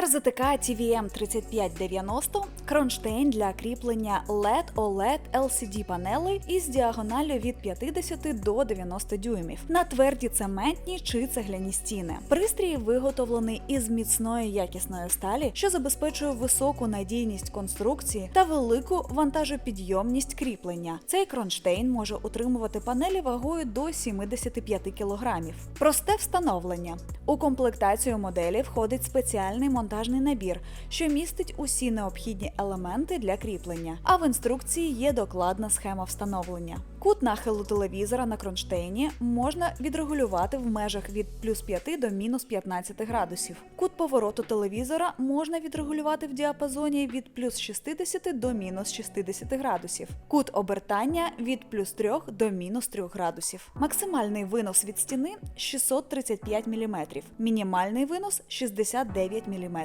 RZTK TVM 3590 кронштейн для кріплення LED OLED LCD панелей із діагоналлю від 50 до 90 дюймів на тверді цементні чи цегляні стіни. Пристрій виготовлений із міцної якісної сталі, що забезпечує високу надійність конструкції та велику вантажопідйомність кріплення. Цей кронштейн може утримувати панелі вагою до 75 кг. Просте встановлення. У комплектацію моделі входить спеціальний монтажний набір, що містить усі необхідні елементи для кріплення. А в інструкції є докладна схема встановлення. Кут нахилу телевізора на кронштейні можна відрегулювати в межах від плюс 5 до мінус 15 градусів. Кут повороту телевізора можна відрегулювати в діапазоні від плюс 60 до мінус 60 градусів. Кут обертання від плюс 3 до мінус 3 градусів. Максимальний винос від стіни 635 мм, мінімальний винос 69 мм.